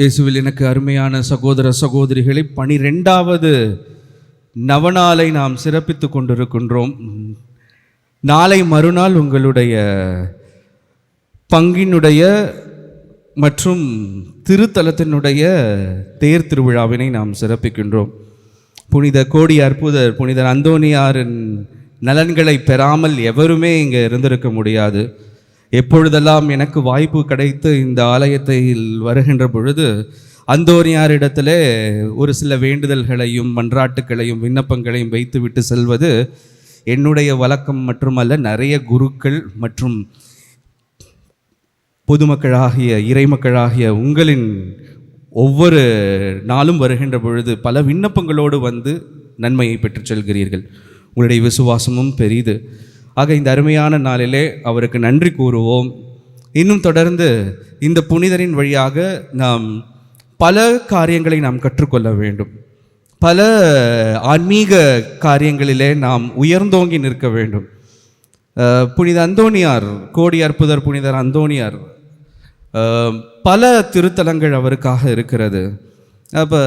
இயேசுவில் எனக்கு அருமையான சகோதர சகோதரிகளை பனிரெண்டாவது நவநாளை நாம் சிறப்பித்து கொண்டிருக்கின்றோம். நாளை மறுநாள் உங்களுடைய பங்கினுடைய மற்றும் திருத்தலத்தினுடைய தேர் திருவிழாவினை நாம் சிறப்பிக்கின்றோம். புனித கோடி அற்புதர் புனிதர் அந்தோனியாரின் நலன்களை பெறாமல் எவருமே இங்கே இருந்திருக்க முடியாது. எப்பொழுதெல்லாம் எனக்கு வாய்ப்பு கிடைத்து இந்த ஆலயத்தில் வருகின்ற பொழுது அந்தோனியாரிடத்திலே ஒரு சில வேண்டுதல்களையும் மன்றாட்டுகளையும் விண்ணப்பங்களையும் வைத்துவிட்டு செல்வது என்னுடைய வழக்கம் மட்டுமல்ல நிறைய குருக்கள் மற்றும் பொதுமக்களாகிய இறைமக்களாகிய உங்களின் ஒவ்வொரு நாளும் வருகின்ற பொழுது பல விண்ணப்பங்களோடு வந்து நன்மையை பெற்றுச் செல்கிறீர்கள். உங்களுடைய விசுவாசமும் பெரிது. ஆக இந்த அருமையான நாளிலே அவருக்கு நன்றி கூறுவோம். இன்னும் தொடர்ந்து இந்த புனிதரின் வழியாக நாம் பல காரியங்களை நாம் கற்றுக்கொள்ள வேண்டும். பல ஆன்மீக காரியங்களிலே நாம் உயர்ந்தோங்கி நிற்க வேண்டும். புனித அந்தோணியார் கோடி அற்புதர் புனிதர் அந்தோணியார் பல திருத்தலங்கள் அவருக்காக இருக்கிறது. அப்போ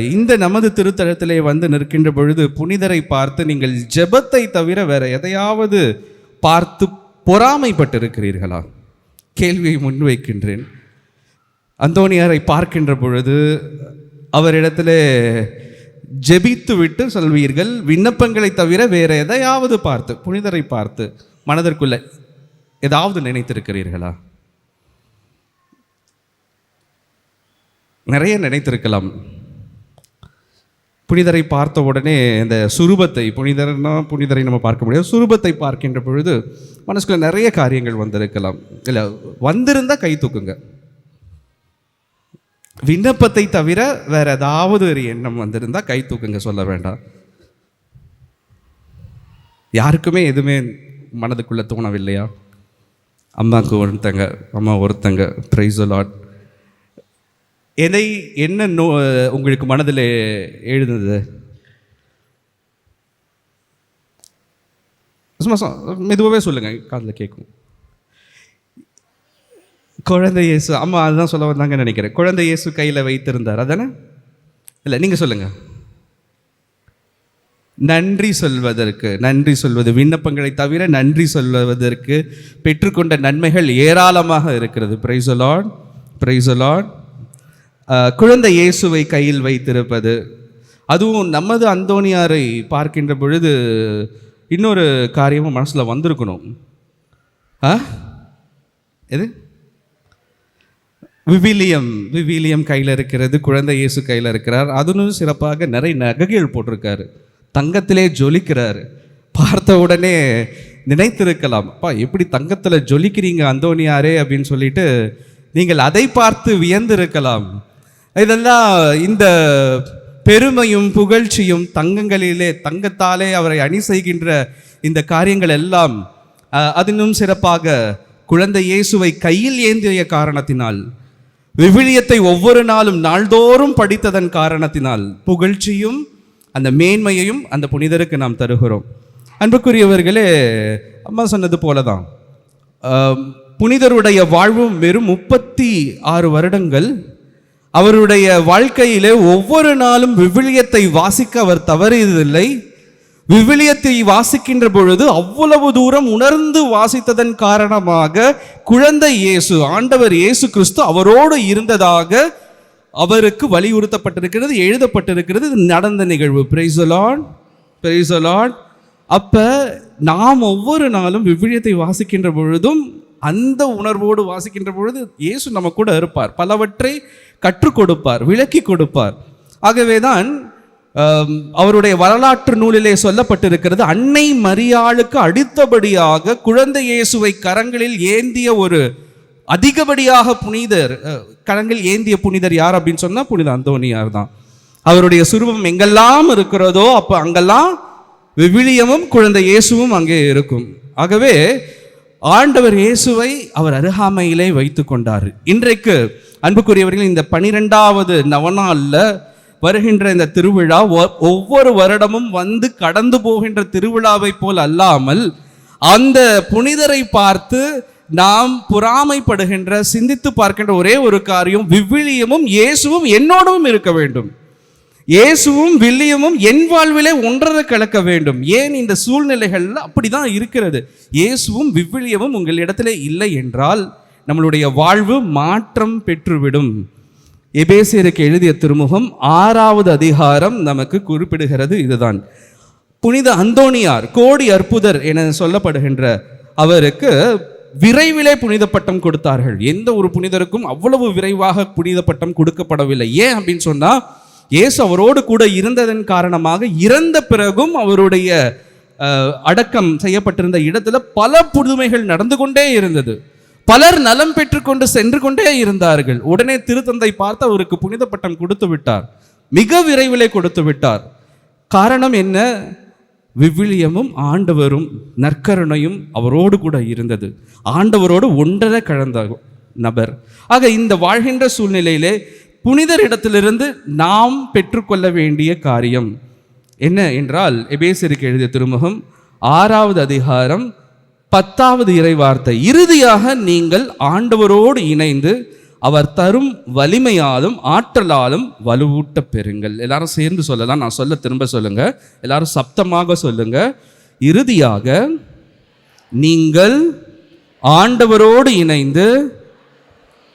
இந்த நமது திருத்தலத்திலே வந்து நிற்கின்ற பொழுது புனிதரை பார்த்து நீங்கள் ஜெபத்தை தவிர வேற எதையாவது பார்த்து பொறாமைப்பட்டிருக்கிறீர்களா? கேள்வியை முன்வைக்கின்றேன். அந்தோணியாரை பார்க்கின்ற பொழுது அவரிடத்துல ஜெபித்து விட்டு சொல்வீர்கள் விண்ணப்பங்களை தவிர வேற எதையாவது பார்த்து புனிதரை பார்த்து மனதிற்குள்ள ஏதாவது நினைத்திருக்கிறீர்களா? நிறைய நினைத்திருக்கலாம். புனிதரை பார்த்த உடனே இந்த சுரூபத்தை புனிதர்னா புனிதரை நம்ம பார்க்க முடியாது சுரூபத்தை பார்க்கின்ற பொழுது மனசுக்குள்ள நிறைய காரியங்கள் வந்திருக்கலாம். இல்லை வந்திருந்தால் கை தூக்குங்க. விண்ணப்பத்தை தவிர வேற ஏதாவது ஒரு எண்ணம் வந்திருந்தால் கை தூக்குங்க சொல்ல வேண்டாம். யாருக்குமே எதுவுமே மனதுக்குள்ளே தோணவில்லையா? அம்மாவுக்கு ஒருத்தங்க அம்மா ஒருத்தங்க ப்ரைஸ் லாட் எதை என்ன நோ உங்களுக்கு மனதில் எழுந்தது? சும்மா மெதுவாகவே சொல்லுங்கள் காதில் கேட்கும். குழந்தை இயேசு அம்மா அதுதான் சொல்ல வந்தாங்க நினைக்கிறேன். குழந்தை இயேசு கையில் வைத்திருந்தார் அதானே? இல்லை நீங்கள் சொல்லுங்கள் நன்றி சொல்வதற்கு நன்றி சொல்வது விண்ணப்பங்களை தவிர நன்றி சொல்வதற்கு பெற்றுக்கொண்ட நன்மைகள் ஏராளமாக இருக்கிறது. பிரைசலாட் பிரைசலாட் குழந்தை இயேசுவை கையில் வைத்திருப்பது. அதுவும் நமது அந்தோணியாரை பார்க்கின்ற பொழுது இன்னொரு காரியமும் மனசில் வந்திருக்கணும். ஆ? எது? விவிலியம் விவிலியம் கையில் இருக்கிறது குழந்தை இயேசு கையில் இருக்கிறார். அதுன்னு சிறப்பாக நிறைய நகைகள் போட்டிருக்காரு. தங்கத்திலே ஜொலிக்கிறார். பார்த்த உடனே நினைத்திருக்கலாம் அப்பா எப்படி தங்கத்தில் ஜொலிக்கிறீங்க அந்தோனியாரே? அப்படின்னு சொல்லிட்டு நீங்கள் அதை பார்த்து வியந்திருக்கலாம். இதெல்லாம் இந்த பெருமையும் புகழ்ச்சியும் தங்கங்களிலே தங்கத்தாலே அவரை அணி செய்கின்ற இந்த காரியங்கள் எல்லாம் அதனும் சிறப்பாக குழந்தை இயேசுவை கையில் ஏந்திய காரணத்தினால் விவிலியத்தை ஒவ்வொரு நாளும் நாள்தோறும் படித்ததன் காரணத்தினால் புகழ்ச்சியும் அந்த மேன்மையையும் அந்த புனிதருக்கு நாம் தருகிறோம். அன்புக்குரியவர்களே அம்மா சொன்னது போல தான் புனிதருடைய வாழ்வும் வெறும் முப்பத்தி ஆறு வருடங்கள் அவருடைய வாழ்க்கையிலே ஒவ்வொரு நாளும் விவிலியத்தை வாசிக்க அவர் தவறியதில்லை. விவிலியத்தை வாசிக்கின்ற பொழுது அவ்வளவு தூரம் உணர்ந்து வாசித்ததன் காரணமாக குழந்தை இயேசு ஆண்டவர் இயேசு கிறிஸ்து அவரோடு இருந்ததாக அவருக்கு வலியுறுத்தப்பட்டிருக்கிறது எழுதப்பட்டிருக்கிறது. இது நடந்த நிகழ்வு. பிரைசலான் பிரைசலான் அப்போ நாம் ஒவ்வொரு நாளும் விவிலியத்தை வாசிக்கின்ற பொழுதும் அந்த உணர்வோடு வாசிக்கின்ற பொழுது இயேசு நம்ம கூட இருப்பார். பலவற்றை கற்றுக் கொடுப்பார் விளக்கி கொடுப்பார். ஆகவேதான் தான் அவருடைய வரலாற்று நூலிலே சொல்லப்பட்டிருக்கிறது அன்னை மரியாளுக்கு அடுத்தபடியாக குழந்தை இயேசுவை கரங்களில் ஏந்திய ஒரு அதிகப்படியாக புனிதர். கரங்கள் ஏந்திய புனிதர் யார்? அப்படின்னு சொன்னால் புனித அந்தோனியார் தான். அவருடைய சுரூபம் எங்கெல்லாம் இருக்கிறதோ அப்போ அங்கெல்லாம் விவிலியமும் குழந்தை இயேசுவும் அங்கே இருக்கும். ஆகவே ஆண்டவர் இயேசுவை அவர் அருகாமையிலே வைத்து கொண்டார் இன்றைக்கு அன்புக்குரியவர்கள் இந்த பனிரெண்டாவது நவநாளில் வருகின்ற இந்த திருவிழா ஒ- ஒவ்வொரு வருடமும் வந்து கடந்து போகின்ற திருவிழாவை போல் அல்லாமல் அந்த புனிதரை பார்த்து நாம் பொறாமைப்படுகின்ற சிந்தித்து பார்க்கின்ற ஒரே ஒரு காரியம் விவிலியமும் இயேசுவும் என்னோடவும் இருக்க வேண்டும். இயேசுவும் வில்லியமும் என் வாழ்விலே ஒன்றரை கலக்க வேண்டும். ஏன் இந்த சூழ்நிலைகள்ல அப்படிதான் இருக்கிறது? இயேசுவும் விவிலியமும் உங்களிடத்திலே இல்லை என்றால் நம்மளுடைய வாழ்வு மாற்றம் பெற்றுவிடும். எபேசியருக்கு எழுதிய திருமுகம் ஆறாவது அதிகாரம் நமக்கு குறிப்பிடுகிறது இதுதான். புனித அந்தோணியார் கோடி அற்புதர் என சொல்லப்படுகின்ற அவருக்கு விரைவிலே புனித பட்டம் கொடுத்தார்கள். எந்த ஒரு புனிதருக்கும் அவ்வளவு விரைவாக புனித பட்டம் கொடுக்கப்படவில்லை. ஏன் அப்படின்னு சொன்னால் இயேசு அவரோடு கூட இருந்ததன் காரணமாக இறந்த பிறகும் அவருடைய அடக்கம் செய்யப்பட்டிருந்த இடத்துல பல புதுமைகள் நடந்து கொண்டே இருந்தது. பலர் நலம் பெற்றுக்கொண்டு சென்று கொண்டே இருந்தார்கள். உடனே திருத்தந்தை பார்த்து அவருக்கு புனித பட்டம் கொடுத்து விட்டார். மிக விரைவிலே கொடுத்து விட்டார். காரணம் என்ன? விவிலியமும் ஆண்டவரும் நற்கருணையும் அவரோடு கூட இருந்தது. ஆண்டவரோடு ஒன்றரை கலந்த நபர். ஆக இந்த வாழ்கின்ற சூழ்நிலையிலே புனிதரிடத்திலிருந்து நாம் பெற்றுக்கொள்ள வேண்டிய காரியம் என்ன என்றால் எபேசருக்கு எழுதிய திருமுகம் ஆறாவது அதிகாரம் பத்தாவது இறைவார்த்தை. இறுதியாக நீங்கள் ஆண்டவரோடு இணைந்து அவர் தரும் வலிமையாலும் ஆற்றலாலும் வலுவூட்ட பெறுங்கள். எல்லாரும் சேர்ந்து சொல்லலாம். நான் சொல்ல திரும்ப சொல்லுங்க. எல்லாரும் சப்தமாக சொல்லுங்க. இறுதியாக நீங்கள் ஆண்டவரோடு இணைந்து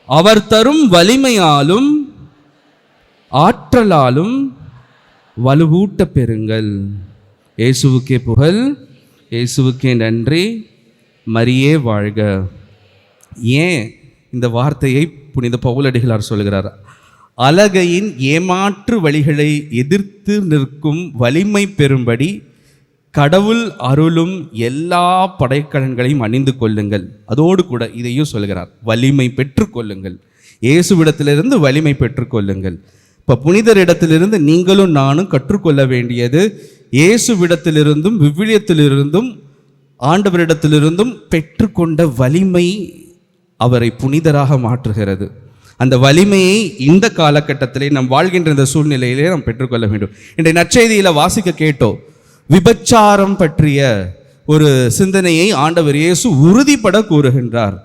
அவர் தரும் வலிமையாலும் ஆற்றலாலும் வலுவூட்ட பெறுங்கள் இயேசுவுக்கே புகழ் இயேசுவுக்கே நன்றி. மரியே வாழ்க. ஏன் இந்த வார்த்தையை புனித பவுலடிகளார் சொல்கிறார் அலகையின் ஏமாற்று வழிகளை எதிர்த்து நிற்கும் வலிமை பெறும்படி கடவுள் அருளும் எல்லா படைக்கலன்களையும் அணிந்து கொள்ளுங்கள். அதோடு கூட இதையும் சொல்கிறார் வலிமை பெற்றுக்கொள்ளுங்கள் இயேசுவிடத்திலிருந்து வலிமை பெற்றுக்கொள்ளுங்கள் இப்போ புனிதரிடத்திலிருந்து நீங்களும் நானும் கற்றுக்கொள்ள வேண்டியது இயேசுவிடத்திலிருந்தும் விவிலியத்திலிருந்தும் ஆண்டவரிடத்திலிருந்தும் பெற்றுக்கொண்ட வலிமை அவரை புனிதராக மாற்றுகிறது. அந்த வலிமையை இந்த காலகட்டத்திலே நாம் வாழ்கின்ற இந்த சூழ்நிலையிலே நாம் பெற்றுக்கொள்ள வேண்டும். இன்றைய நற்செய்தியில் வாசிக்க கேட்டோம். விபச்சாரம் பற்றிய ஒரு சிந்தனையை ஆண்டவர் இயேசு உறுதிப்பட கூறுகின்றார்.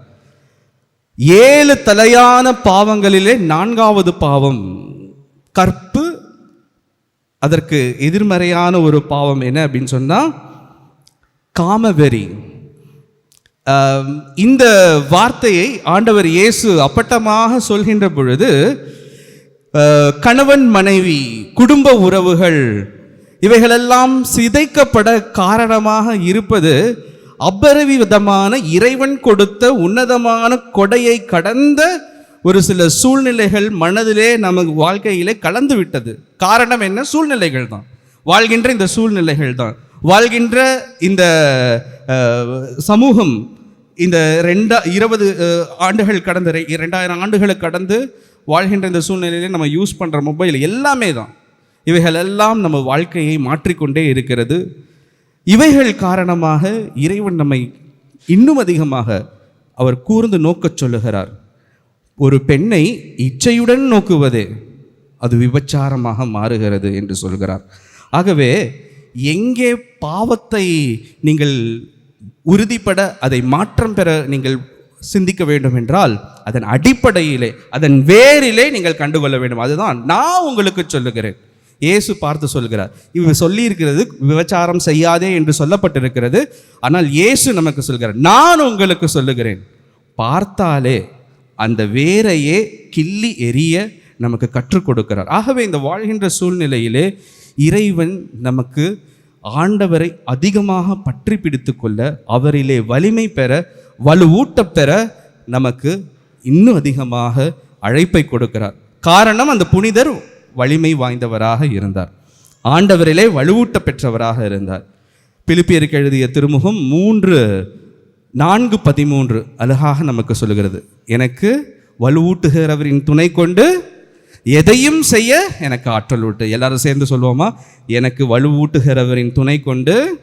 ஏழு தலையான பாவங்களிலே நான்காவது பாவம் கற்பு அதற்கு எதிர்மறையான ஒரு பாவம் என்ன அப்படின்னு சொன்னால் காமவெறி. இந்த வார்த்தையை ஆண்டவர் இயேசு அப்பட்டமாக சொல்கின்ற பொழுது கணவன் மனைவி குடும்ப உறவுகள் இவைகளெல்லாம் சிதைக்கப்பட காரணமாக இருப்பது அபரிவிதமான இறைவன் கொடுத்த உன்னதமான கொடையை கடந்த ஒரு சில சூழ்நிலைகள் மனதிலே நமக்கு வாழ்க்கையிலே கலந்து விட்டது. காரணம் என்ன? சூழ்நிலைகள் தான். வாழ்கின்ற இந்த சூழ்நிலைகள் தான். வாழ்கின்ற இந்த சமூகம் இந்த ரெண்டா இருபது ஆண்டுகள் கடந்த ரெண்டாயிரம் இரண்டாயிரம் ஆண்டுகளை கடந்து வாழ்கின்ற இந்த சூழ்நிலையிலே நம்ம யூஸ் பண்ணுற மொபைல் எல்லாமே தான். இவைகள் எல்லாம் நம்ம வாழ்க்கையை மாற்றிக்கொண்டே இருக்கிறது. இவைகள் காரணமாக இறைவன் நம்மை இன்னும் அதிகமாக அவர் கூர்ந்து நோக்கச் சொல்லுகிறார். ஒரு பெண்ணை இச்சையுடன் நோக்குவது அது விபச்சாரமாக மாறுகிறது என்று சொல்கிறார். ஆகவே எங்கே பாவத்தை நீங்கள் உறுதிப்பட அதை மாற்றம் பெற நீங்கள் சிந்திக்க வேண்டும் என்றால் அதன் அடிப்படையிலே அதன் வேரிலே நீங்கள் கண்டுகொள்ள வேண்டும். அதுதான் நான் உங்களுக்கு சொல்லுகிறேன். இயேசு பார்த்து சொல்கிறார். இவர் சொல்லியிருக்கிறது விபச்சாரம் செய்யாதே என்று சொல்லப்பட்டிருக்கிறது. ஆனால் இயேசு நமக்கு சொல்கிறார் நான் உங்களுக்கு சொல்லுகிறேன். பார்த்தாலே அந்த வேரையே கிள்ளி எரிய நமக்கு கற்றுக் கொடுக்கிறார். ஆகவே இந்த வாழ்கின்ற சூழ்நிலையிலே இறைவன் நமக்கு ஆண்டவரை அதிகமாக பற்றி பிடித்து கொள்ள அவரிலே வலிமை பெற வலுவூட்ட பெற நமக்கு இன்னும் அதிகமாக அழைப்பை கொடுக்கிறார். காரணம் அந்த புனிதர் வலிமை வாய்ந்தவராக இருந்தார். ஆண்டவரிலே வலுவூட்ட பெற்றவராக இருந்தார். பிலிப்பியருக்கு எழுதிய திருமுகம் மூன்று நான்கு பதிமூன்று அழகாக நமக்கு சொல்லுகிறது. எனக்கு வலுவூட்டுகிறவரின் துணை கொண்டு எதையும் செய்ய எனக்கு ஆற்றல் ஊட்டு எல்லாரும் சேர்ந்து சொல்லுவோமா? எனக்கு வலுவூட்டுகிறவரின் துணை கொண்டு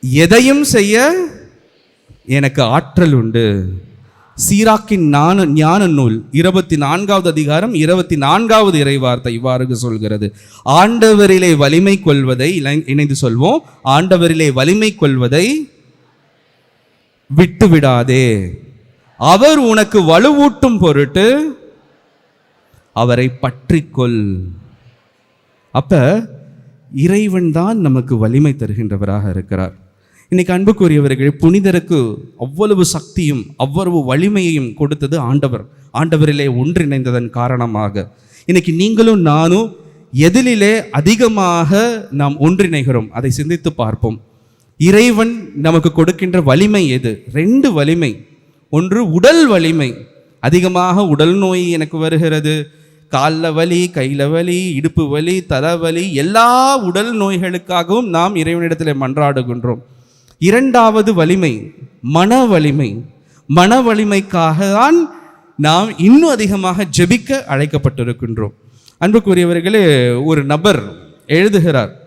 எதையும் செய்ய எனக்கு ஆற்றல் உண்டு. சீராக்கின் ஞான ஞான நூல் இருபத்தி நான்காவது அதிகாரம் இருபத்தி நான்காவது இறைவார்த்தை இவ்வாறு சொல்கிறது. ஆண்டவரிலே வலிமை கொள்வதை இணை- இணைந்து சொல்வோம். ஆண்டவரிலே வலிமை கொள்வதை விட்டு விடாதே அவர் உனக்கு வலுவூட்டும் பொருட்டு அவரை பற்றிக்கொள். அப்ப இறைவன் தான் நமக்கு வலிமை தருகின்றவராக இருக்கிறார். இன்னைக்கு அன்புக்குரியவர்கள் புனிதருக்கு அவ்வளவு சக்தியும் அவ்வளவு வலிமையையும் கொடுத்தது ஆண்டவர். ஆண்டவரிலே ஒன்றிணைந்ததன் காரணமாக. இன்னைக்கு நீங்களும் நானும் எதிலே அதிகமாக நாம் ஒன்றிணைகிறோம். அதை சிந்தித்து பார்ப்போம். இறைவன் நமக்கு கொடுக்கின்ற வலிமை எது? ரெண்டு வலிமை. ஒன்று உடல் வலிமை. அதிகமாக உடல் நோய் எனக்கு வருகிறது. காலில் வலி கையில் வலி இடுப்பு வலி தலைவலி எல்லா உடல் நோய்களுக்காகவும் நாம் இறைவனிடத்தில் மன்றாடுகின்றோம். இரண்டாவது வலிமை மன வலிமை. மன வலிமைக்காக தான் நாம் இன்னும் அதிகமாக ஜெபிக்க அழைக்கப்பட்டிருக்கின்றோம். அன்புக்குரியவர்களே ஒரு நபர் எழுதுகிறார்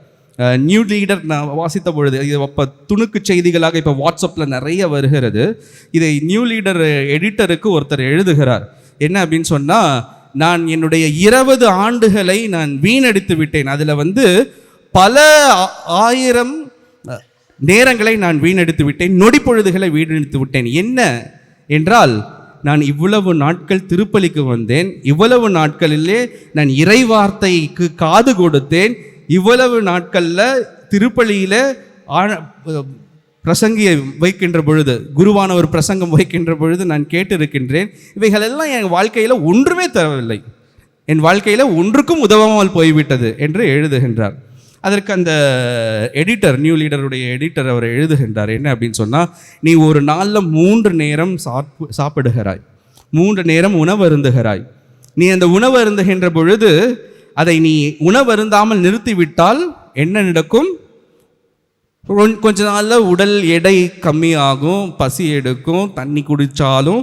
நியூ லீடர் நான் வாசித்த பொழுது இது அப்போ துணுக்கு செய்திகளாக இப்போ வாட்ஸ்அப்பில் நிறைய வருகிறது. இதை நியூ லீடர் எடிட்டருக்கு ஒருத்தர் எழுதுகிறார். என்ன அப்படின்னு சொன்னால் நான் என்னுடைய இருபது ஆண்டுகளை நான் வீணடித்து விட்டேன். அதில் வந்து பல ஆயிரம் நேரங்களை நான் வீணடித்து விட்டேன். நொடி பொழுதுகளை வீணடித்து விட்டேன். என்ன என்றால் நான் இவ்வளவு நாட்கள் திருப்பலிக்கு வந்தேன். இவ்வளவு நாட்களிலே நான் இறை வார்த்தைக்கு காது கொடுத்தேன். இவ்வளவு நாட்களில் திருப்பலியில் ஆழ- பிரசங்கியை வைக்கின்ற பொழுது குருவான ஒரு பிரசங்கம் வைக்கின்ற பொழுது நான் கேட்டிருக்கின்றேன். இவைகளெல்லாம் என் வாழ்க்கையில் ஒன்றுமே தரவில்லை. என் வாழ்க்கையில் ஒன்றுக்கும் உதவாமல் போய்விட்டது என்று எழுதுகின்றார். அதற்கு அந்த எடிட்டர் நியூ லீடருடைய எடிட்டர் அவர் எழுதுகின்றார். என்ன அப்படின்னு சொன்னால் நீ ஒரு நாளில் மூன்று நேரம் சாப்பு சாப்பிடுகிறாய். மூன்று நேரம் உணவு அருந்துகிறாய். நீ அந்த உணவு அருந்துகின்ற பொழுது அதை நீ உணவருந்தாமல் நிறுத்திவிட்டால் என்ன நடக்கும்? கொஞ்ச நாளில் உடல் எடை கம்மியாகும் பசி எடுக்கும் தண்ணி குடித்தாலும்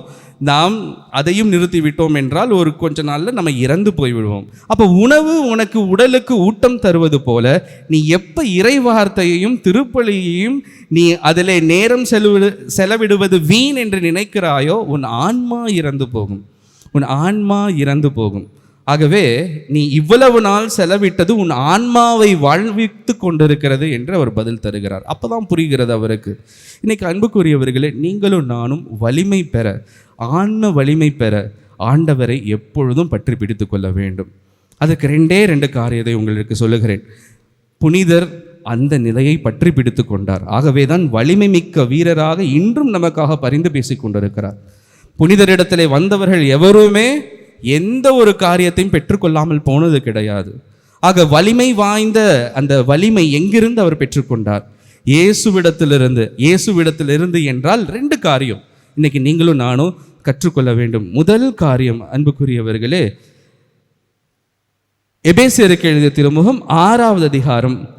நாம் அதையும் நிறுத்தி விட்டோம் என்றால் ஒரு கொஞ்ச நாளில் நம்ம இறந்து போய்விடுவோம். அப்போ உணவு உனக்கு உடலுக்கு ஊட்டம் தருவது போல நீ எப்போ இறை வார்த்தையையும் திருப்பலியையும் நீ அதில் நேரம் செலவிடு செலவிடுவது வீண் என்று நினைக்கிறாயோ உன் ஆன்மா இறந்து போகும். உன் ஆன்மா இறந்து போகும். ஆகவே நீ இவ்வளவு நாள் செலவிட்டது உன் ஆன்மாவை வாழ்வித்து கொண்டிருக்கிறது என்று அவர் பதில் தருகிறார். அப்போதான் புரிகிறது அவருக்கு. இன்னைக்கு அன்புக்குரியவர்களே நீங்களும் நானும் வலிமை பெற ஆன்ம வலிமை பெற ஆண்டவரை எப்பொழுதும் பற்றி பிடித்து கொள்ள வேண்டும். அதுக்கு ரெண்டே ரெண்டு காரியத்தை உங்களுக்கு சொல்லுகிறேன். புனிதர் அந்த நிலையை பற்றி பிடித்து கொண்டார். ஆகவே தான் வலிமை மிக்க வீரராக இன்றும் நமக்காக பரிந்து பேசிக் கொண்டிருக்கிறார். புனிதரிடத்திலே வந்தவர்கள் எவருமே எந்த ஒரு காரியத்தையும் பெற்றுக்கொள்ளாமல் போனது கிடையாது. ஆக வலிமை வாய்ந்த அந்த வலிமை எங்கிருந்து அவர் பெற்றுக்கொண்டார்? இயேசுவிடத்திலிருந்து. இயேசுவிடத்திலிருந்து என்றால் ரெண்டு காரியம். இன்னைக்கு நீங்களும் நானும் கற்றுக்கொள்ள வேண்டும். முதல் காரியம் அன்புக்குரியவர்களே எபேசியருக்கு எழுதிய திருமுகம் ஆறாவது அதிகாரம்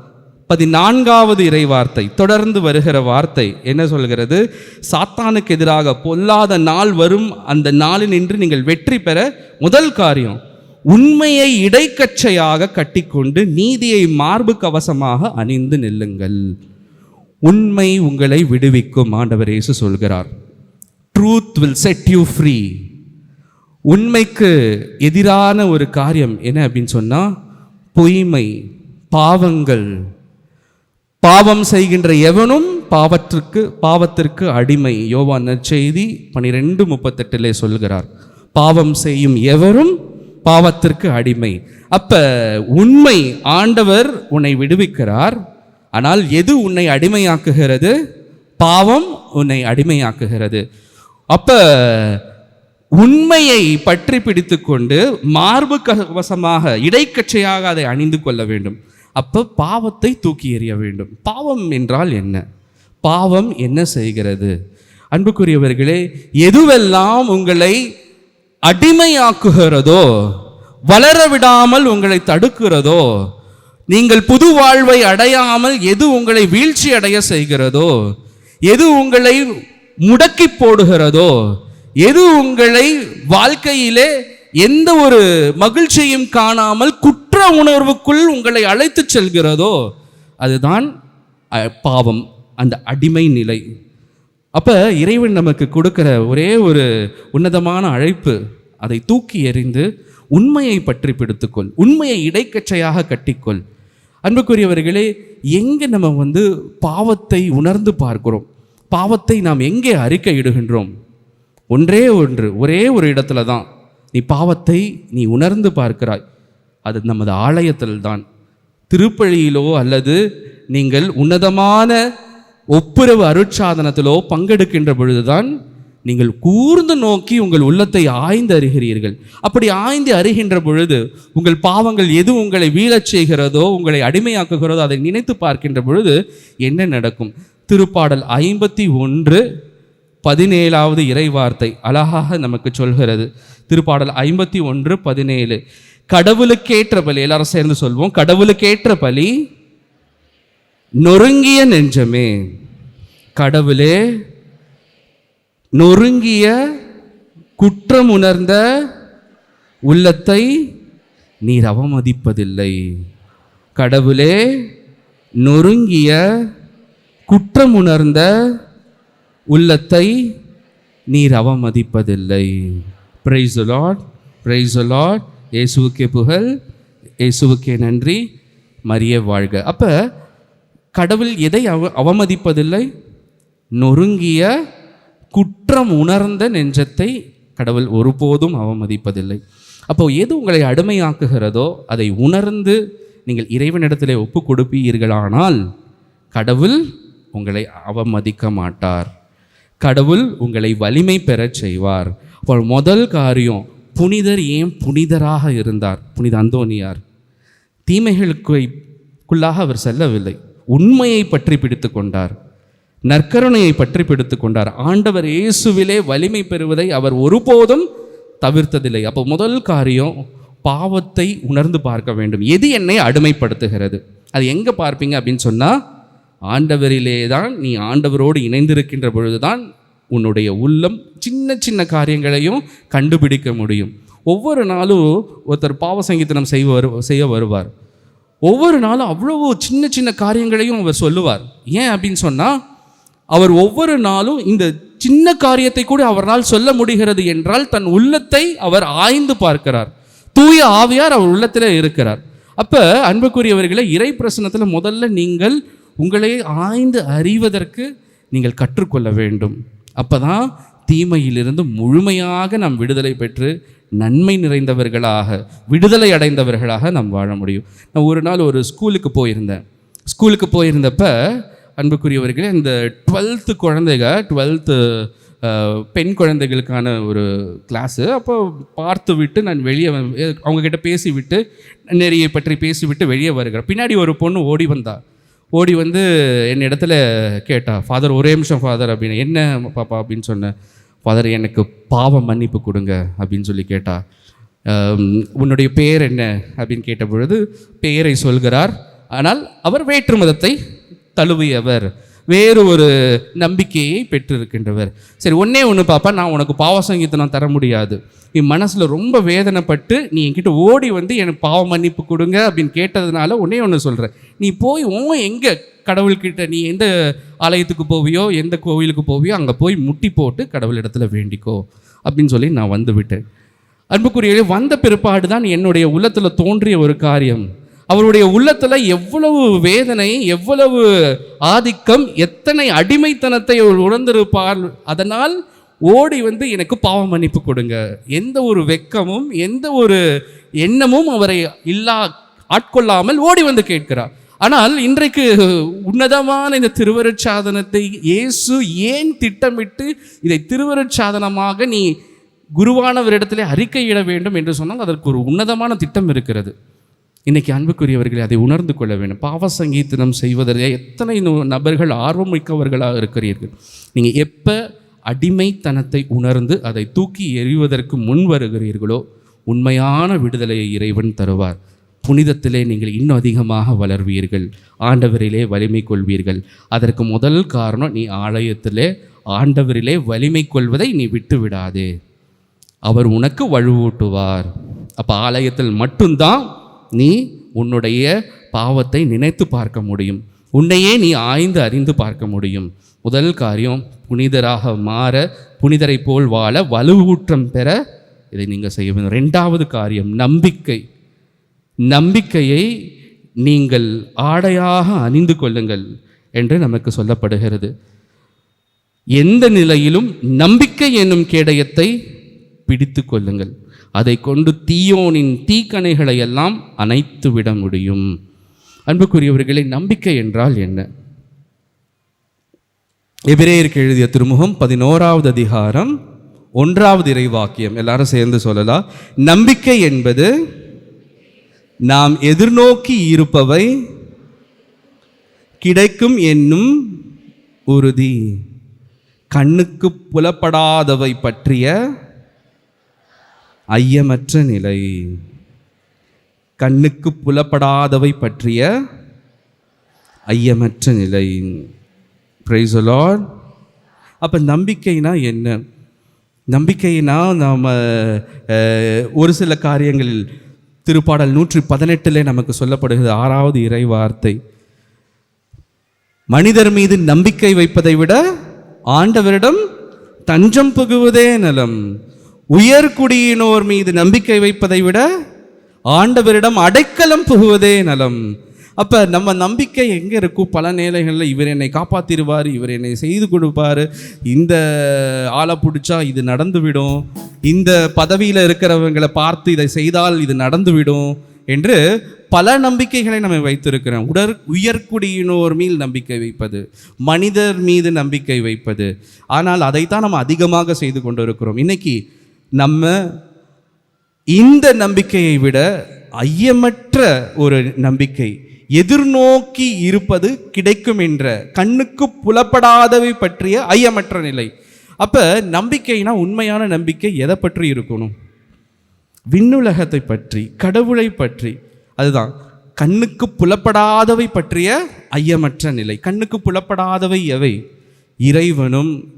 பதினான்காவது இறை வார்த்தை தொடர்ந்து வருகிற வார்த்தை என்ன சொல்கிறது? சாத்தானுக்கு எதிராக பொல்லாத நாள் வரும் அந்த நாளில் நின்று நீங்கள் வெற்றி பெற முதல் காரியம் உண்மையை இடைக்கச்சையாக கட்டிக்கொண்டு நீதியை மார்பு கவசமாக அணிந்து நில்லுங்கள். உண்மை உங்களை விடுவிக்கும் ஆண்டவர் இயேசு சொல்கிறார். Truth will set you free உண்மைக்கு எதிரான ஒரு காரியம் என்ன அப்படின்னு சொன்னால் பொய்மை பாவங்கள் பாவம் செய்கின்ற எவனும் பாவத்திற்கு பாவத்திற்கு அடிமை. யோவான் நற்செய்தி பனிரெண்டு முப்பத்தெட்டிலே சொல்கிறார். பாவம் செய்யும் எவரும் பாவத்திற்கு அடிமை. அப்ப உண்மை ஆண்டவர் உன்னை விடுவிக்கிறார். ஆனால் எது உன்னை அடிமையாக்குகிறது? பாவம் உன்னை அடிமையாக்குகிறது. அப்ப உண்மையை பற்றி பிடித்துக்கொண்டு மார்பு கவசமாக இடைக்கச்சையாக அதை அணிந்து கொள்ள வேண்டும். அப்போ பாவத்தை தூக்கி எறிய வேண்டும். பாவம் என்றால் என்ன? பாவம் என்ன செய்கிறது? அன்புக்குரியவர்களே எதுவெல்லாம் உங்களை அடிமையாக்குகிறதோ வளர விடாமல் உங்களை தடுக்கிறதோ நீங்கள் புது வாழ்வை அடையாமல் எது உங்களை வீழ்ச்சி அடைய செய்கிறதோ எது உங்களை முடக்கி போடுகிறதோ எது உங்களை வாழ்க்கையிலே எந்த ஒரு மகிழ்ச்சியும் காணாமல் மரண உணர்வுக்குள் உங்களை அழைத்து செல்கிறதோ அதுதான் பாவம் அந்த அடிமை நிலை. அப்போ இறைவன் நமக்கு கொடுக்குற ஒரே ஒரு உன்னதமான அழைப்பு அதை தூக்கி எறிந்து உண்மையை பற்றி பிடித்துக்கொள் உண்மையை இடைக்கச்சையாக கட்டிக்கொள். அன்புக்குரியவர்களே எங்கே நம்ம வந்து பாவத்தை உணர்ந்து பார்க்கிறோம்? பாவத்தை நாம் எங்கே அறிக்கையிடுகின்றோம் ஒன்றே ஒன்று ஒரே ஒரு இடத்துல தான். நீ பாவத்தை நீ உணர்ந்து பார்க்கிறாய். அது நமது ஆலயத்தில் தான் திருப்பலியிலோ அல்லது நீங்கள் உன்னதமான ஒப்புரவு அருட்சாதனத்திலோ பங்கெடுக்கின்ற பொழுதுதான் நீங்கள் கூர்ந்து நோக்கி உங்கள் உள்ளத்தை ஆய்ந்து அறிகிறீர்கள். அப்படி ஆய்ந்து அறிகின்ற பொழுது உங்கள் பாவங்கள் எது உங்களை வீழச் செய்கிறதோ உங்களை அடிமையாக்குகிறதோ அதை நினைத்து பார்க்கின்ற பொழுது என்ன நடக்கும்? திருப்பாடல் ஐம்பத்தி ஒன்று பதினேழாவது இறைவார்த்தை அழகாக நமக்கு சொல்கிறது. திருப்பாடல் ஐம்பத்தி ஒன்று பதினேழு. கடவுளுக்கேற்ற பலி எல்லாரும் சேர்ந்து சொல்வோம் கடவுளுக்கேற்ற பலி நொறுங்கிய நெஞ்சமே. கடவுளே நொறுங்கிய குற்றம் உணர்ந்த உள்ளத்தை நீர் அவமதிப்பதில்லை. கடவுளே நொறுங்கிய குற்றம் உணர்ந்த உள்ளத்தை நீர் அவமதிப்பதில்லை. பிரைஸ் லார்ட் பிரைஸ் லார்ட் இயேசுவுக்கே புகழ் இயேசுவுக்கே நன்றி மரிய வாழ்க. அப்போ கடவுள் எதை அவ அவமதிப்பதில்லை? நொறுங்கிய குற்றம் உணர்ந்த நெஞ்சத்தை கடவுள் ஒருபோதும் அவமதிப்பதில்லை. அப்போ எது உங்களை அடிமையாக்குகிறதோ அதை உணர்ந்து நீங்கள் இறைவனிடத்திலே ஒப்பு கொடுப்பீர்களானால் கடவுள் உங்களை அவமதிக்க மாட்டார். கடவுள் உங்களை வலிமை பெறச் செய்வார். அப்போ முதல் காரியம் புனிதர் ஏன் புனிதராக இருந்தார்? புனித அந்தோனியார். தீமைகளுக்குள்ளாக அவர் செல்லவில்லை. உண்மையை பற்றி பிடித்து கொண்டார். நற்கருணையை பற்றி பிடித்து கொண்டார். ஆண்டவர் இயேசுவிலே வலிமை பெறுவதை அவர் ஒருபோதும் தவிர்த்ததில்லை. அப்போ முதல் காரியம் பாவத்தை உணர்ந்து பார்க்க வேண்டும். எது என்னை அடிமைப்படுத்துகிறது? அது எங்கே பார்ப்பீங்க அப்படின்னு சொன்னால் ஆண்டவரிலே தான் நீ ஆண்டவரோடு இணைந்திருக்கின்ற பொழுதுதான் உன்னுடைய உள்ளம் சின்ன சின்ன காரியங்களையும் கண்டுபிடிக்க முடியும். ஒவ்வொரு நாளும் ஒருத்தர் பாவ சங்கீதனம் செய்ய வரு செய்ய வருவார். ஒவ்வொரு நாளும் அவ்வளவு சின்ன சின்ன காரியங்களையும் அவர் சொல்லுவார். ஏன் அப்படின்னு சொன்னால் அவர் ஒவ்வொரு நாளும் இந்த சின்ன காரியத்தை கூட அவரால் சொல்ல முடிகிறது என்றால் தன் உள்ளத்தை அவர் ஆய்ந்து பார்க்கிறார். தூய ஆவியார் அவர் உள்ளத்தில் இருக்கிறார். அப்போ அன்புக்குரியவர்களை இறை பிரசனத்தில் முதல்ல நீங்கள் உங்களை ஆய்ந்து அறிவதற்கு நீங்கள் கற்றுக்கொள்ள வேண்டும். அப்போ தான் தீமையிலிருந்து முழுமையாக நாம் விடுதலை பெற்று நன்மை நிறைந்தவர்களாக விடுதலை அடைந்தவர்களாக நாம் வாழ முடியும். நான் ஒரு நாள் ஒரு ஸ்கூலுக்கு போயிருந்தேன். ஸ்கூலுக்கு போயிருந்தப்ப அன்புக்குரியவர்களே இந்த டுவெல்த்து குழந்தைங்க டுவெல்த்து பெண் குழந்தைகளுக்கான ஒரு கிளாஸு. அப்போ பார்த்து விட்டு நான் வெளியே வ- அவங்கக்கிட்ட பேசிவிட்டு நெறியை பற்றி பேசிவிட்டு வெளியே வருகிறேன். பின்னாடி ஒரு பொண்ணு ஓடி வந்தாள் ஓடி வந்து என் இடத்துல கேட்டா ஃபாதர் ஒரே நிமிஷம் ஃபாதர் அப்படின்னு. என்ன பாப்பா? அப்படின்னு சொன்னேன் ஃபாதர் எனக்கு பாவம் மன்னிப்பு கொடுங்க அப்படின்னு சொல்லி கேட்டா உன்னுடைய பெயர் என்ன? அப்படின்னு கேட்ட பொழுது பெயரை சொல்கிறார். ஆனால் அவர் வேற்று மதத்தை தழுவியவர். வேறு ஒரு நம்பிக்கையை பெற்றிருக்கின்றவர். சரி ஒன்னே ஒன்று பாப்பா நான் உனக்கு பாவ சங்கீதம் தர முடியாது. நீ மனசில் ரொம்ப வேதனைப்பட்டு நீ என்கிட்ட ஓடி வந்து எனக்கு பாவ மன்னிப்பு கொடுங்க அப்படின்னு கேட்டதுனால ஒன்னே ஒன்று சொல்கிறேன் நீ போய் உன் எங்கே கடவுள்கிட்ட நீ எந்த ஆலயத்துக்கு போவியோ எந்த கோவிலுக்கு போவியோ அங்கே போய் முட்டி போட்டு கடவுளிடத்துல வேண்டிக்கோ அப்படின்னு சொல்லி நான் வந்து விட்டேன் அன்புக்குரிய வந்த பிற்பாடு தான் என்னுடைய உள்ளத்தில் தோன்றிய ஒரு காரியம். அவருடைய உள்ளத்தில் எவ்வளவு வேதனை எவ்வளவு ஆதிக்கம் எத்தனை அடிமைத்தனத்தை அவர் உணர்ந்திருப்பார் அதனால் ஓடி வந்து எனக்கு பாவ மன்னிப்பு கொடுங்க. எந்த ஒரு வெக்கமும் எந்த ஒரு எண்ணமும் அவரை இல்லா ஆட்கொள்ளாமல் ஓடி வந்து கேட்கிறார். ஆனால் இன்றைக்கு உன்னதமான இந்த திருவருட்சாதனத்தை இயேசு ஏன் திட்டமிட்டு இதை திருவருட்சாதனமாக நீ குருவானவரிடத்திலே அறிக்கையிட வேண்டும் என்று சொன்னால் அதற்கு ஒரு உன்னதமான திட்டம் இருக்கிறது. இன்றைக்கி அன்புக்குரியவர்களை அதை உணர்ந்து கொள்ள வேண்டும். பாவ சங்கீதனம் செய்வதில் எத்தனை நபர்கள் ஆர்வம் மிக்கவர்களாக இருக்கிறீர்கள்? நீங்கள் எப்போ அடிமைத்தனத்தை உணர்ந்து அதை தூக்கி எறிவதற்கு முன் வருகிறீர்களோ உண்மையான விடுதலையை இறைவன் தருவார். புனிதத்திலே நீங்கள் இன்னும் அதிகமாக வளர்வீர்கள். ஆண்டவரிலே வலிமை கொள்வீர்கள். அதற்கு முதல் காரணம் நீ ஆலயத்திலே ஆண்டவரிலே வலிமை கொள்வதை நீ விட்டு விடாதே அவர் உனக்கு வலுவூட்டுவார் அப்போ ஆலயத்தில் மட்டும்தான் நீ உன்னுடைய பாவத்தை நினைத்து பார்க்க முடியும். உன்னையே நீ ஆய்ந்து அறிந்து பார்க்க முடியும். முதல் காரியம் புனிதராக மாற புனிதரை போல் வாழ வலுவூற்றம் பெற இதை நீங்கள் செய்ய வேண்டும். ரெண்டாவது காரியம் நம்பிக்கை. நம்பிக்கையை நீங்கள் ஆடையாக அணிந்து கொள்ளுங்கள் என்று நமக்கு சொல்லப்படுகிறது. எந்த நிலையிலும் நம்பிக்கை என்னும் கேடயத்தை பிடித்து கொள்ளுங்கள். அதை கொண்டு தீயோனின் தீக்கணைகளை எல்லாம் அணைத்து விட முடியும். அன்புக்குரியவர்களை நம்பிக்கை என்றால் என்ன? எபிரேயருக்கு எழுதிய திருமுகம் பதினோராவது அதிகாரம் ஒன்றாவது இறைவாக்கியம். எல்லாரும் சேர்ந்து சொல்லலாம் நம்பிக்கை என்பது நாம் எதிர்நோக்கி இருப்பவை கிடைக்கும் என்னும் உறுதி. கண்ணுக்கு புலப்படாதவை பற்றிய ஐயமற்ற நிலை. கண்ணுக்கு புலப்படாதவை பற்றிய ஐயமற்ற நிலை. பிரைஸ் அப்போ நம்பிக்கைனா என்ன? நம்பிக்கைனா நாம் ஒரு சில காரியங்களில் திருப்பாடல் நூற்றி பதினெட்டிலே நமக்கு சொல்லப்படுகிறது ஆறாவது இறை வார்த்தை. மனிதர் மீது நம்பிக்கை வைப்பதை விட ஆண்டவரிடம் தஞ்சம் புகுவதே நலம். உயர்குடியினோர் மீது நம்பிக்கை வைப்பதை விட ஆண்டவரிடம் அடைக்கலம் புகுவதே நலம். அப்போ நம்ம நம்பிக்கை எங்கே இருக்கும் பல நிலைகளில் இவர் என்னை காப்பாற்றிடுவார் இவர் என்னை செய்து கொடுப்பார். இந்த ஆளை பிடிச்சா இது நடந்துவிடும். இந்த பதவியில் இருக்கிறவங்களை பார்த்து இதை செய்தால் இது நடந்துவிடும் என்று பல நம்பிக்கைகளை நம்ம வைத்திருக்கிறோம். உடற் உயர்குடியினோர் மீது நம்பிக்கை வைப்பது மனிதர் மீது நம்பிக்கை வைப்பது. ஆனால் அதைத்தான் நம்ம அதிகமாக செய்து கொண்டு இருக்கிறோம் இன்னைக்கு நம்ம இந்த நம்பிக்கையை விட ஐயமற்ற ஒரு நம்பிக்கை. எதிர்நோக்கி இருப்பது கிடைக்கும் என்ற கண்ணுக்கு புலப்படாதவை பற்றிய ஐயமற்ற நிலை. அப்போ நம்பிக்கைனா உண்மையான நம்பிக்கை எதை பற்றி இருக்கணும்? விண்ணுலகத்தை பற்றி கடவுளை பற்றி. அதுதான் கண்ணுக்கு புலப்படாதவை பற்றிய ஐயமற்ற நிலை. கண்ணுக்கு புலப்படாதவை எவை? இறைவனும்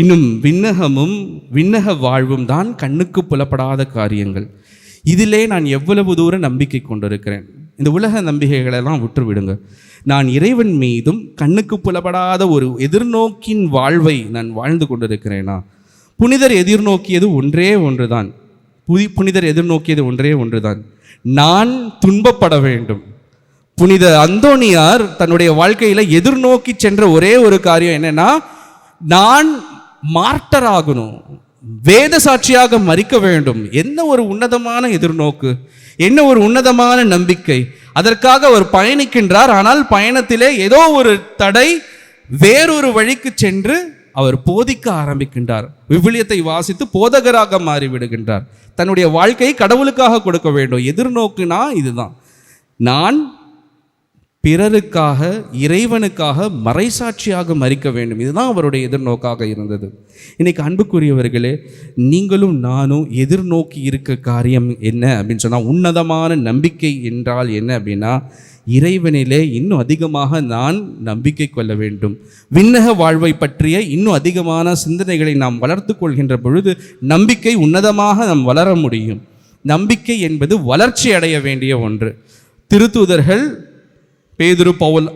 இன்னும் விண்ணகமும் விண்ணக வாழ்வும் தான் கண்ணுக்கு புலப்படாத காரியங்கள். இதிலே நான் எவ்வளவு தூரம் நம்பிக்கை கொண்டிருக்கிறேன். இந்த உலக நம்பிக்கைகளெல்லாம் விட்டுவிடுங்க. நான் இறைவன் மீதும் கண்ணுக்கு புலப்படாத ஒரு எதிர்நோக்கின் வாழ்வை நான் வாழ்ந்து கொண்டிருக்கிறேனா? புனிதர் எதிர்நோக்கியது ஒன்றே ஒன்றுதான். புதி புனிதர் எதிர்நோக்கியது ஒன்றே ஒன்றுதான். நான் துன்பப்பட வேண்டும். புனித அந்தோணியார் தன்னுடைய வாழ்க்கையில் எதிர்நோக்கி சென்ற ஒரே ஒரு காரியம் என்னன்னா நான் மார்ட்டர் ஆகணும் வேத சாட்சியாக மறிக்க வேண்டும். என்ன ஒரு உன்னதமான எதிர்நோக்கு? என்ன ஒரு உன்னதமான நம்பிக்கை? அதற்காக அவர் பயணிக்கின்றார். ஆனால் பயணத்திலே ஏதோ ஒரு தடை வேறொரு வழிக்கு சென்று அவர் போதிக்க ஆரம்பிக்கின்றார். விவிலியத்தை வாசித்து போதகராக மாறிவிடுகின்றார். தன்னுடைய வாழ்க்கையை கடவுளுக்காக கொடுக்க வேண்டும். எதிர்நோக்குனா இதுதான். நான் பிறருக்காக இறைவனுக்காக மறைசாட்சியாக மறிக்க வேண்டும். இதுதான் அவருடைய எதிர்நோக்காக இருந்தது. இன்னைக்கு அன்புக்குரியவர்களே நீங்களும் நானும் எதிர்நோக்கி இருக்க காரியம் என்ன அப்படின்னு சொன்னால் உன்னதமான நம்பிக்கை என்றால் என்ன அப்படின்னா இறைவனிலே இன்னும் அதிகமாக நான் நம்பிக்கை கொள்ள வேண்டும். விண்ணக வாழ்வை பற்றிய இன்னும் அதிகமான சிந்தனைகளை நாம் வளர்த்து கொள்கின்ற பொழுது நம்பிக்கை உன்னதமாக நாம் வளர முடியும். நம்பிக்கை என்பது வளர்ச்சி அடைய வேண்டிய ஒன்று. திருத்தூதர்கள் பேதுரு பவுல்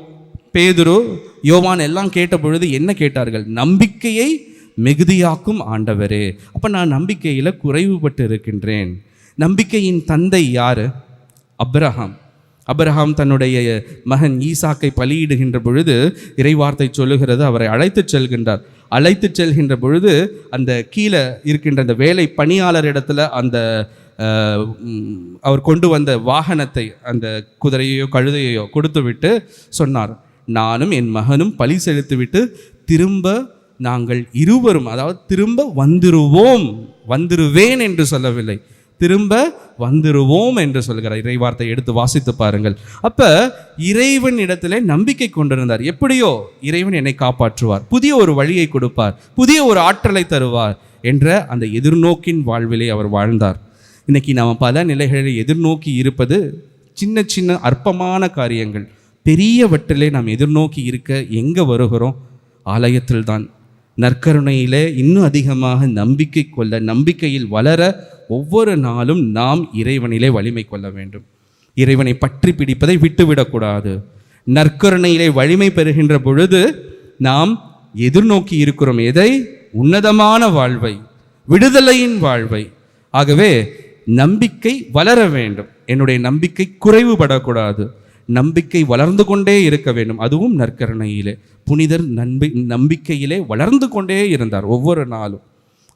பேதுரு யோவான் எல்லாம் கேட்ட பொழுது என்ன கேட்டார்கள்? நம்பிக்கையை மிகுதியாக்கும் ஆண்டவரே. அப்போ நான் நம்பிக்கையில் குறைவுபட்டு இருக்கின்றேன். நம்பிக்கையின் தந்தை யார்? அப்ரஹாம். அப்ரஹாம் தன்னுடைய மகன் ஈசாக்கை பலியிடுகின்ற பொழுது இறைவார்த்தை சொல்லுகிறது அவரை அழைத்துச் செல்கின்றார். அழைத்துச் செல்கின்ற பொழுது அந்த கீழே இருக்கின்ற அந்த வேலை பணியாளர் இடத்துல அந்த அவர் கொண்டு வந்த வாகனத்தை அந்த குதிரையையோ கழுதையோ கொடுத்துவிட்டு சொன்னார் நானும் என் மகனும் பழி செலுத்திவிட்டு திரும்ப நாங்கள் இருவரும் அதாவது திரும்ப வந்துருவோம் வந்துருவேன் என்று சொல்லவில்லை. திரும்ப வந்துருவோம் என்று சொல்கிறார். இறைவார்த்தை எடுத்து வாசித்து பாருங்கள். அப்போ இறைவன் இடத்துல நம்பிக்கை கொண்டிருந்தார். எப்படியோ இறைவன் என்னை காப்பாற்றுவார் புதிய ஒரு வழியை கொடுப்பார் புதிய ஒரு ஆற்றலை தருவார் என்ற அந்த எதிர்நோக்கின் வாழ்விலே அவர் வாழ்ந்தார். இன்னைக்கு நாம் பல நிலைகளை எதிர்நோக்கி இருப்பது சின்ன சின்ன அற்பமான காரியங்கள். பெரியவற்றிலே நாம் எதிர்நோக்கி இருக்க எங்கே வருகிறோம்? ஆலயத்தில் தான் நற்கருணையிலே இன்னும் அதிகமாக நம்பிக்கை கொள்ள நம்பிக்கையில் வளர ஒவ்வொரு நாளும் நாம் இறைவனிலே வலிமை கொள்ள வேண்டும். இறைவனை பற்றி பிடிப்பதை விட்டுவிடக்கூடாது நற்கருணையிலே வலிமை பெறுகின்ற பொழுது நாம் எதிர்நோக்கி இருக்கிறோம். எதை? உன்னதமான வாழ்வை விடுதலையின் வாழ்வை. ஆகவே நம்பிக்கை வளர வேண்டும். என்னுடைய நம்பிக்கை குறைவுபடக்கூடாது. நம்பிக்கை வளர்ந்து கொண்டே இருக்க வேண்டும். அதுவும் நற்கருணையிலே. புனிதர் நம்பி நம்பிக்கையிலே வளர்ந்து கொண்டே இருந்தார் ஒவ்வொரு நாளும்.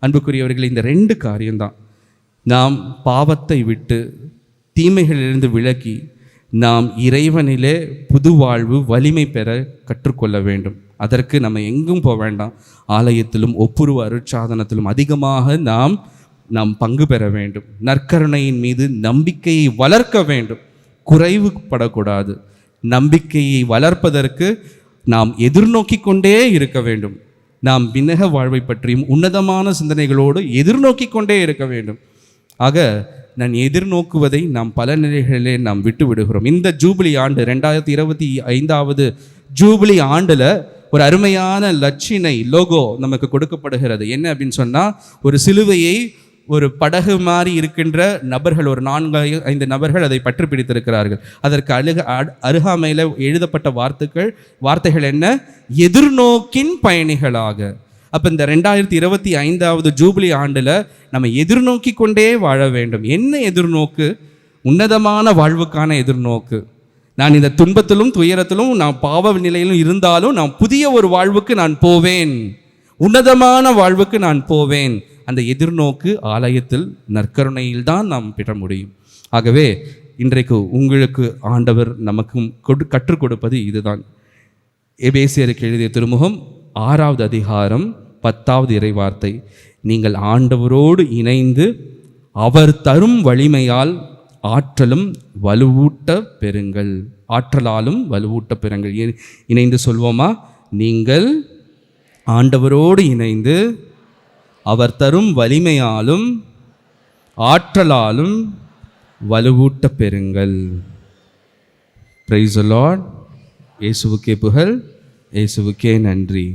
அன்புக்குரியவர்கள் இந்த ரெண்டு காரியம்தான். நாம் பாவத்தை விட்டு தீமைகளிலிருந்து விலகி நாம் இறைவனிலே புது வாழ்வு வலிமை பெற கற்றுக்கொள்ள வேண்டும். அதற்கு நம்ம எங்கும் போக வேண்டாம். ஆலயத்திலும் ஒப்புருவ அருட்சாதனத்திலும் அதிகமாக நாம் நாம் பங்கு பெற வேண்டும். நற்கருணையின் மீது நம்பிக்கையை வளர்க்க வேண்டும். குறைவுபடக்கூடாது நம்பிக்கையை வளர்ப்பதற்கு நாம் எதிர்நோக்கி கொண்டே இருக்க வேண்டும். நாம் விண்ணக வாழ்வை பற்றியும் உன்னதமான சிந்தனைகளோடு எதிர்நோக்கி கொண்டே இருக்க வேண்டும். ஆக நான் எதிர்நோக்குவதை நாம் பல நிலைகளிலே நாம் விட்டு விடுகிறோம். இந்த ஜூபிலி ஆண்டு ரெண்டாயிரத்தி இருபத்தி ஐந்தாவது ஜூபிலி ஆண்டில் ஒரு அருமையான லட்சினை லோகோ நமக்கு கொடுக்கப்படுகிறது. என்ன அப்படின்னு சொன்னால் ஒரு சிலுவையை ஒரு படகு மாதிரி இருக்கின்ற நபர்கள் ஒரு நான்கு ஐந்து நபர்கள் அதை பற்றி பிடித்திருக்கிறார்கள். அதற்கு அழுக அருகாமையில் எழுதப்பட்ட வார்த்தைகள் வார்த்தைகள் என்ன? எதிர்நோக்கின் பயணிகளாக. அப்போ இந்த ரெண்டாயிரத்தி இருபத்தி ஐந்தாவது ஜூபிலி ஆண்டில் நம்ம எதிர்நோக்கி கொண்டே வாழ வேண்டும். என்ன எதிர்நோக்கு? உன்னதமான வாழ்வுக்கான எதிர்நோக்கு. நான் இந்த துன்பத்திலும் துயரத்திலும் நான் பாவ நிலையிலும் இருந்தாலும் நான் புதிய ஒரு வாழ்வுக்கு நான் போவேன். உன்னதமான வாழ்வுக்கு நான் போவேன். அந்த எதிர்நோக்கு ஆலயத்தில் நற்கருணையில் தான் நாம் பெற முடியும். ஆகவே இன்றைக்கு உங்களுக்கு ஆண்டவர் நமக்கும் கொடு கற்றுக் கொடுப்பது இதுதான். எபேசியருக்கு எழுதிய திருமுகம் ஆறாவது அதிகாரம் பத்தாவது இறைவார்த்தை. நீங்கள் ஆண்டவரோடு இணைந்து அவர் தரும் வலிமையால் ஆற்றலும் வலுவூட்ட பெறுங்கள். ஆற்றலாலும் வலுவூட்ட பெறுங்கள். இணைந்து சொல்வோமா? நீங்கள் ஆண்டவரோடு இணைந்து அவர் தரும் வலிமையாலும் ஆற்றலாலும் வலுவூட்ட பெறுங்கள். பிரைஸ் லார்ட் இயேசுவுக்கே புகழ் இயேசுவுக்கே நன்றி.